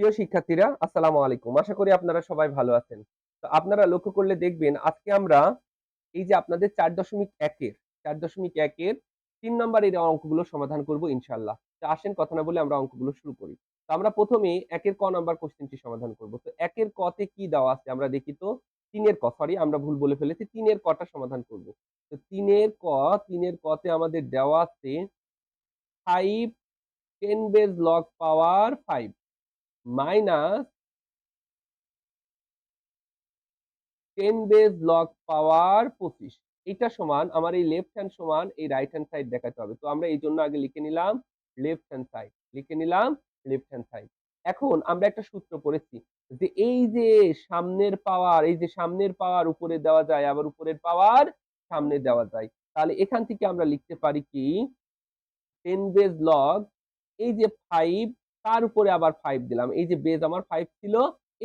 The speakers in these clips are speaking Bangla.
প্রিয় শিক্ষার্থীরা, আসসালামু আলাইকুম। আশা করি আপনারা সবাই ভালো আছেন। তো আপনারা লক্ষ্য করলে দেখবেন, আজকে আমরা এই যে আপনাদের চার দশমিক একের, চার দশমিক একের তিন নম্বর এই অঙ্কগুলো সমাধান করব ইনশাল্লাহ তো আসেন কথা না বলে আমরা অঙ্কগুলো শুরু করি। তো আমরা প্রথমে একের ক নাম্বার কোশ্চেনটি সমাধান করব। তো একের কতে কি দেওয়া আছে? আমরা দেখি তো, তিনের ক সরি আমরা ভুল বলে ফেলেছি, তিনের কটা সমাধান করব। তো তিনের ক, তিনের কতে আমাদের দেওয়া আছে five ten base log power five minus ten base log power পঁচিশ। এটা সমান, আমার এই লেফট হ্যান্ড সমান, এই রাইট হ্যান্ড সাইড দেখাতে হবে। তো আমরা এই জন্য আগে লিখে নিলাম লেফট হ্যান্ড সাইড লিখে নিলাম লেফট হ্যান্ড সাইড এখন আমরা একটা সূত্র পড়েছি যে এই যে সামনের পাওয়ার এই যে সামনের পাওয়ার উপরে দেওয়া যায়, আবার উপরের পাওয়ার সামনে দেওয়া যায়। তাহলে এখান থেকে আমরা লিখতে পারি কি? টেন বেজ লগ এই যে ফাইভ তার উপরে আবার ফাইভ দিলাম। এই যে বেজ আমার ফাইভ ছিল,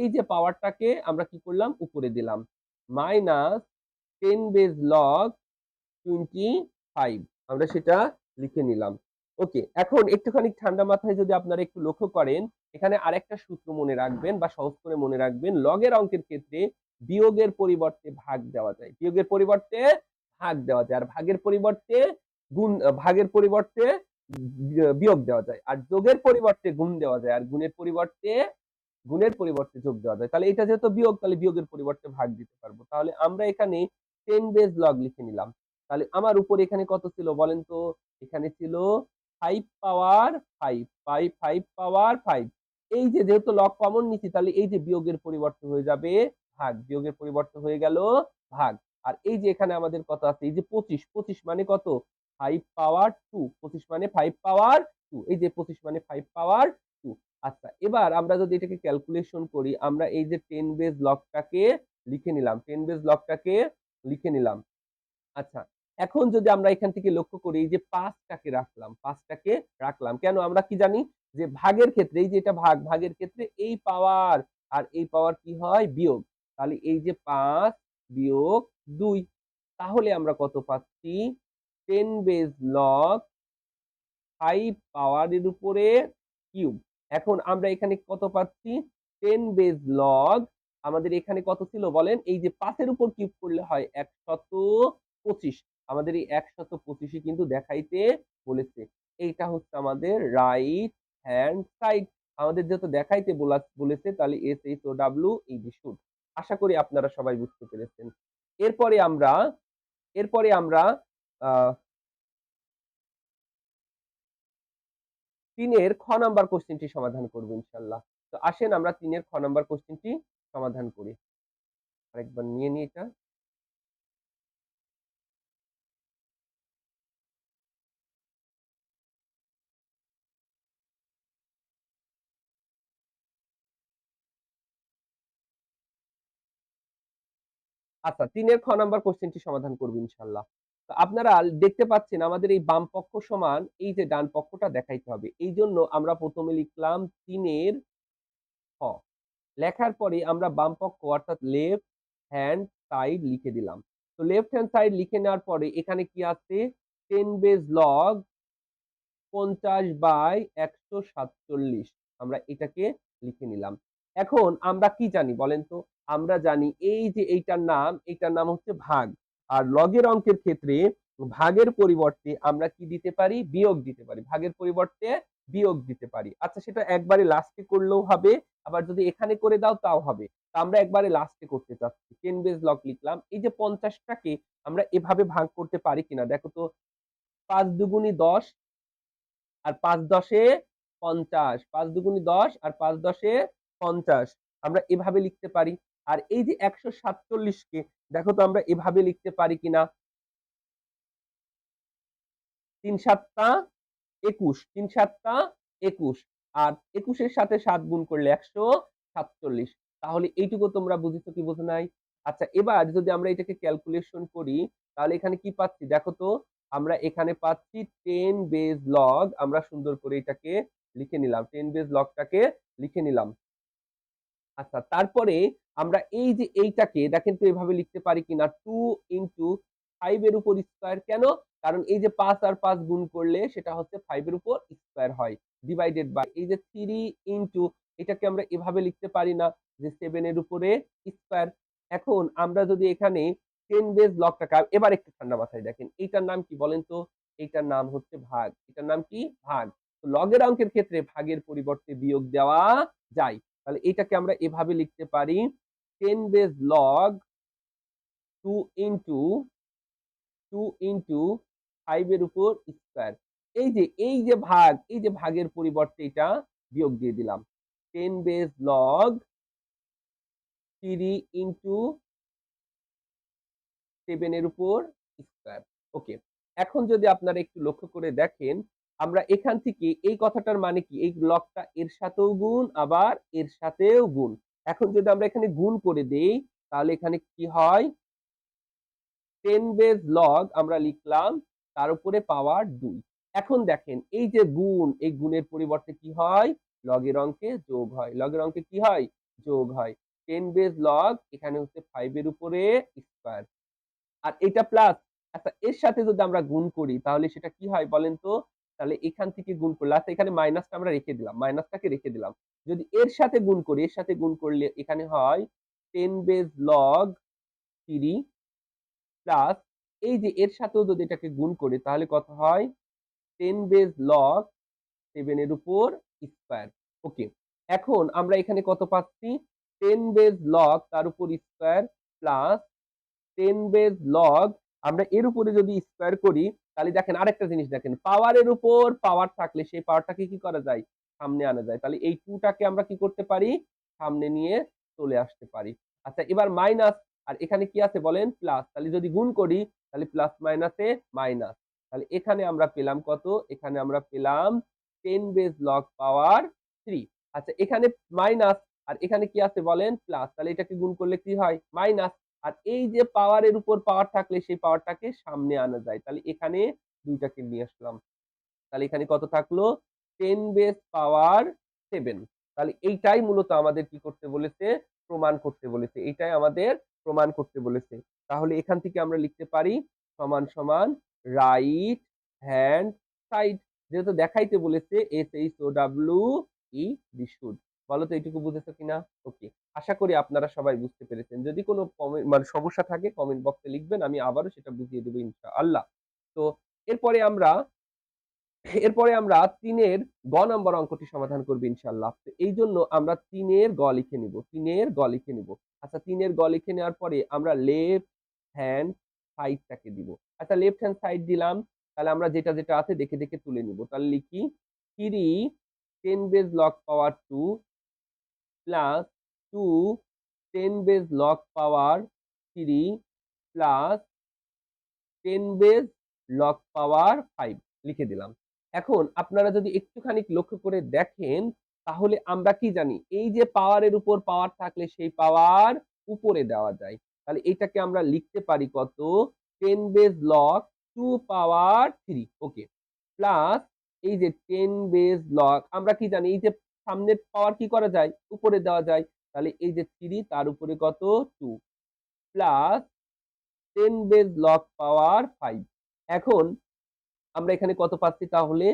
এই যে পাওয়ারটাকে আমরা কি করলাম? উপরে দিলাম। Minus ten base log twenty five আমরা সেটা লিখে নিলাম। ওকে এখন একটুখানি ঠান্ডা মাথায় যদি আপনারা একটু লক্ষ্য করেন, এখানে আরেকটা সূত্র মনে রাখবেন বা সহজ করে মনে রাখবেন, লগের অঙ্কের ক্ষেত্রে বিয়োগের পরিবর্তে ভাগ দেওয়া যায়। বিয়োগের পরিবর্তে ভাগ দেওয়া যায়। আর ভাগের পরিবর্তে গুণ, ভাগের পরিবর্তে বিয়োগ দেওয়া যায়। আর যোগের পরিবর্তে গুণ দেওয়া যায়। আর গুণের পরিবর্তে গুণের পরিবর্তে যোগ দেওয়া যায়। তাহলে এটা যেহেতু বিয়োগ, তাহলে বিয়োগের পরিবর্তে ভাগ দিতে পারব। তাহলে আমরা এখানে টেন বেজ লগ লিখে নিলাম। তাহলে আমার উপর এখানে কত ছিল বলেন তো? এখানে ছিল five power five five five power five এই যে যেহেতু লগ কমন নিচ্ছি, তাহলে এই যে বিয়োগের পরিবর্তে হয়ে যাবে ভাগ। বিয়োগের পরিবর্তে হয়ে গেল ভাগ। আর এই যে এখানে আমাদের কত আছে? এই যে পঁচিশ। পঁচিশ মানে কত? ফাইভ পাওয়ার টু পঁচিশ মানে ফাইভ পাওয়ার টু এই যে পঁচিশ মানে ফাইভ পাওয়ার টু আচ্ছা এবার আমরা যদি এটাকে ক্যালকুলেশন করি, আমরা এই যে টেন বেজ লকটাকে লিখে নিলাম টেন বেজ লকটাকে লিখে নিলাম। আচ্ছা এখন যদি আমরা এখান থেকে লক্ষ্য করি, এই যে পাঁচটাকে রাখলাম পাঁচটাকে রাখলাম, কেন আমরা কি জানি? যে ভাগের ক্ষেত্রে, এই যে এটা ভাগ, ভাগের ক্ষেত্রে এই পাওয়ার আর এই পাওয়ার কি হয়? বিয়োগ। তাহলে এই যে পাঁচ বিয়োগ দুই, তাহলে আমরা কত পাচ্ছি? টেন বেজ লগ ফাইভ পাওয়ারের উপরে কিউব। এখন আমরা এখানে কত পাচ্ছি? টেন বেজ লগ আমাদের এখানে কত ছিল বলেন? এই যে পাঁচের উপর কিউব করলে হয় একশত পঁচিশ। আমাদের এই একশত পঁচিশে কিন্তু দেখাইতে বলেছে। এইটা হচ্ছে আমাদের রাইট হ্যান্ড সাইড আমাদের যেহেতু দেখাইতে বলেছে, তাহলে এস এইচ ও ডাব্লিউ এই যে শুট আশা করি আপনারা সবাই বুঝতে পেরেছেন। এরপরে আমরা এরপরে আমরা তিনের খ নাম্বার কোশ্চেনটি সমাধান করব ইনশাল্লাহ। তো আসেন আমরা তিনের খ নাম্বার কোশ্চেনটি সমাধান করি। আরেকবার নিয়ে নিই এটা। আচ্ছা তিনের খ নাম্বার কোশ্চেনটি সমাধান করব ইনশাল্লাহ। আপনারা দেখতে পাচ্ছেন আমাদের এই বাম পক্ষ সমান এই যে ডান পক্ষটা দেখাইতে হবে। এই জন্য আমরা প্রথমে লিখলাম তিনের খ লেখার পরে আমরা বাম পক্ষ অর্থাৎ লেফট হ্যান্ড সাইড লিখে দিলাম। তো লেফট হ্যান্ড সাইড লিখে নেওয়ার পরে এখানে কি আছে? টেন বেজ লগ পঞ্চাশ বাই একশো সাতচল্লিশ। আমরা এটাকে লিখে নিলাম। এখন আমরা কি জানি বলেন তো? আমরা জানি এই যে এইটার নাম এইটার নাম হচ্ছে ভাগ। আর লগের অঙ্কের ক্ষেত্রে ভাগের পরিবর্তে আমরা কি দিতে পারি? বিয়োগ দিতে পারি। ভাগের পরিবর্তে বিয়োগ দিতে পারি। আচ্ছা সেটা একবারে লাস্টে করলেও হবে। আবার যদি এখানে করে দাও, তাও হবে। তা আমরা একবারে লাস্টে করতে চাচ্ছি। টেন বেজ লগ লিখলাম। এই যে পঞ্চাশটাকে আমরা এভাবে ভাগ করতে পারি কিনা? দেখো তো, পাঁচ দুগুনি দশ আর পাঁচ দশে পঞ্চাশ। পাঁচ দুগুনি দশ আর পাঁচ দশে পঞ্চাশ। আমরা এভাবে লিখতে পারি। আর এই যে একশো সাতচল্লিশকে দেখো তো আমরা এভাবে লিখতে পারি কিনা? তিন সাতটা একুশ তিন সাতটা একুশ, আর একুশের সাথে সাত গুণ করলে একশো সাতচল্লিশ। তাহলে এইটুকু তোমরা বুঝেছ কি বোঝো নাই? আচ্ছা এবার যদি আমরা এটাকে ক্যালকুলেশন করি, তাহলে এখানে কি পাচ্ছি? দেখো তো, আমরা এখানে পাচ্ছি টেন বেজ লগ আমরা সুন্দর করে এটাকে লিখে নিলাম টেন বেজ লগটাকে লিখে নিলাম। আচ্ছা তারপরে আমরা এই যে এইটাকে দেখেন তো এভাবে লিখতে পারি কিনা? টু ইন্টু ফাইভ এর উপর স্কোয়ার কেন? কারণ এই যে পাঁচ আর পাঁচ গুণ করলে সেটা হচ্ছে ফাইভ এর উপর স্কোয়ার হয়। ডিভাইডেড বাই এই যে থ্রি ইন্টু এটাকে আমরা এভাবে লিখতে পারি না যে সেভেন এর উপরে স্কোয়ার এখন আমরা যদি এখানে টেন বেজ লকটাকে এবার একটু ঠান্ডা মাথায় দেখেন, এইটার নাম কি বলেন তো? এইটার নাম হচ্ছে ভাগ। এটার নাম কি? ভাগ। লগের অঙ্কের ক্ষেত্রে ভাগের পরিবর্তে বিয়োগ দেওয়া যায়। তাহলে এটাকে আমরা এভাবে লিখতে পারি ten base log two into two into five এর উপর স্কোয়ার এই যে এই যে ভাগ, এই যে ভাগের পরিবর্তে এটা বিয়োগ দিয়ে দিলাম। Ten base log three into seven এর উপর স্কোয়ার ওকে এখন যদি আপনারা একটু লক্ষ্য করে দেখেন আমরা এখান থেকে এই কথাটার মানে কি? এই লকটা এর সাথেও গুণ, আবার এর সাথেও গুণ। এখন যদি আমরা এখানে গুণ করে দেই, তাহলে এখানে কি হয়? টেন বেজ লগ আমরা লিখলাম, তার উপরে পাওয়ার দুই। এখন দেখেন, এই যে গুণ, এই গুণের পরিবর্তে কি হয়? লগের অঙ্কে যোগ হয়। লগের অঙ্কে কি হয়? যোগ হয়। টেন বেজ লগ এখানে হচ্ছে ফাইভ এর উপরে স্কোয়ার আর এটা প্লাস আচ্ছা এর সাথে যদি আমরা গুণ করি, তাহলে সেটা কি হয় বলেন তো? তাহলে এখান থেকে গুণ করলে আচ্ছা এখানে মাইনাসটা আমরা রেখে দিলাম মাইনাসটাকে রেখে দিলাম। যদি এর সাথে গুণ করি, এর সাথে গুণ করলে এখানে হয় ten base log three plus এই যে এর সাথেও যদি এটাকে গুণ করি, তাহলে কত হয়? টেন বেজ লগ সেভেন এর উপর স্কোয়ার ওকে এখন আমরা এখানে কত পাচ্ছি? টেন বেজ লগ তার উপর square plus ten base log আমরা এর উপরে যদি স্কোয়ার করি তাহলে দেখেন আরেকটা জিনিস দেখেন পাওয়ারের উপর পাওয়ার থাকলে সেই পাওয়ারটাকে কি করা যায়? সামনে আনা যায়। তাহলে এই টুটাকে আমরা কি করতে পারি? সামনে নিয়ে চলে আসতে পারি। আচ্ছা এবার মাইনাস আর এখানে কি আছে বলেন? প্লাস তাহলে যদি গুণ করি, তাহলে প্লাস মাইনাসে মাইনাস তাহলে এখানে আমরা পেলাম কত? এখানে আমরা পেলাম ten base log power three আচ্ছা এখানে মাইনাস আর এখানে কি আছে বলেন? প্লাস তাহলে এটাকে গুণ করলে কি হয়? মাইনাস আর এই যে পাওয়ারের উপর পাওয়ার থাকলে সেই পাওয়ারটাকে সামনে আনা যায়। তাহলে এখানে দুইটাকে নিয়ে আসলাম। তাহলে এখানে কত থাকল? টেন বেস পাওয়ার সেভেন তাহলে এইটাই মূলত আমাদের কি করতে বলেছে? প্রমাণ করতে বলেছে। এইটাই আমাদের প্রমাণ করতে বলেছে। তাহলে এখান থেকে আমরা লিখতে পারি সমান সমান রাইট হ্যান্ড সাইড যেহেতু দেখাইতে বলেছে S H O W E বিশুড বলো তো, এইটুকু বুঝেছ কিনা? ওকে আশা করি আপনারা সবাই বুঝতে পেরেছেন। যদি কোনো মানে সমস্যা থাকে কমেন্ট বক্সে লিখবেন, আমি আবারও সেটা বুঝিয়ে দেবো ইনশাআল্লাহ। তো এরপরে আমরা এরপরে আমরা তিনের গ নম্বর অঙ্কটি সমাধান করব ইনশাআল্লাহ। তো এই জন্য আমরা তিনের গ লিখে নিব, তিনের গ লিখে নিব। আচ্ছা তিনের গ লিখে নেওয়ার পরে আমরা লেফট হ্যান্ড সাইডটাকে দিব। আচ্ছা লেফট হ্যান্ড সাইড দিলাম, তাহলে আমরা যেটা যেটা আছে দেখে দেখে তুলে নিব। তাহলে লিখি three ten base log power two plus two ten base log power three plus ten base log power five লিখে দিলাম। এখন আপনারা যদি একটুখানি লক্ষ্য করে দেখেন, তাহলে আমরা কি জানি? এই যে পাওয়ারের উপর পাওয়ার থাকলে সেই পাওয়ার উপরে দেওয়া যায়। তাহলে এটাকে আমরা লিখতে পারি কত? Ten base log two power three okay plus এই যে টেন বেজ লক আমরা কি জানি? এই যে সামনের পাওয়ার কি করা যায়? উপরে দেওয়া যায়। তাহলে এই যে থ্রি তার উপরে কত? Two plus ten base log power five এখন আমরা এখানে কত পাচ্ছি তাহলে?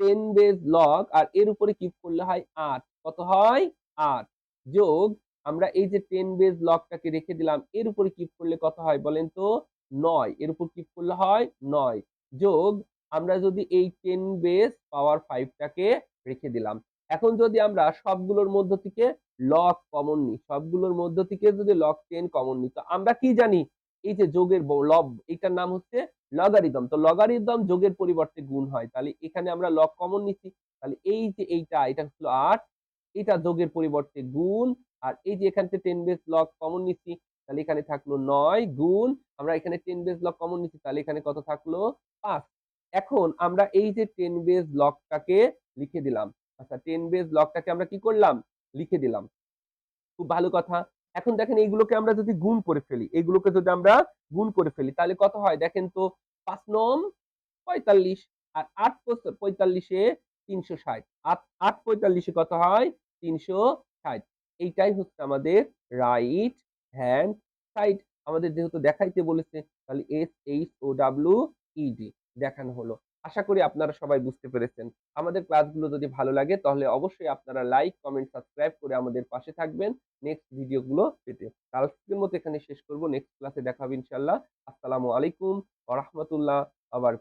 টেন বেজ লক আর এর উপরে কিপ করলে হয় আট। কত হয়? আট। যোগ আমরা এই যে টেন বেজ লগটাকে রেখে দিলাম, এর উপরে কিপ করলে কত হয় বলেন তো? নয়। এর উপর কিপ করলে হয় নয়। যোগ আমরা যদি এই টেন বেজ পাওয়ার ফাইভটাকে রেখে দিলাম। এখন যদি আমরা সবগুলোর মধ্য থেকে লগ কমন নিই সবগুলোর মধ্য থেকে যদি লগ টেন কমন নিই তো আমরা কি জানি? এই যে যোগের লব এটার নাম হচ্ছে লগারিদম তো লগারিদম যোগের পরিবর্তে গুণ হয়, তাহলে এখানে আমরা লগ কমন নিচ্ছি। তাহলে এই যে এইটা, এটা হলো আট, এটা যোগের পরিবর্তে গুণ, আর এই যে এখান থেকে টেন বেস লগ কমন নিচ্ছি, তাহলে এখানে থাকল নয় গুণ, আমরা এখানে টেন বেস লগ কমন নিচ্ছি, তাহলে এখানে কত থাকল? পাঁচ। এখন আমরা এই যে টেন বেস লগটাকে লিখে দিলাম। আচ্ছা টেন বেস লগটাকে আমরা কি করলাম? লিখে দিলাম। খুব ভালো কথা। এখন দেখেন এইগুলোকে আমরা যদি গুণ করে ফেলি, এইগুলোকে যদি আমরা গুণ করে ফেলি, তাহলে কত হয়? দেখেন তো পাঁচ নম পঁয়তাল্লিশ আর আট পঁয়তাল্লিশে তিনশো ষাট। আট আট পঁয়তাল্লিশে কত হয়? তিনশো ষাট। এইটাই হচ্ছে আমাদের রাইট হ্যান্ড সাইড আমাদের যেহেতু দেখাইতে বলেছে, তাহলে S H O W E D দেখানো হলো। আশা করি আপনারা সবাই বুঝতে পেরেছেন। আমাদের ক্লাসগুলো যদি ভালো লাগে, তাহলে অবশ্যই আপনারা লাইক কমেন্ট সাবস্ক্রাইব করে আমাদের পাশে থাকবেন। নেক্সট ভিডিওগুলো পেতে। আজকের মতো এখানে শেষ করব। নেক্সট ক্লাসে দেখা হবে ইনশাল্লাহ আসসালামু আলাইকুম ওয়া রাহমাতুল্লাহ আবার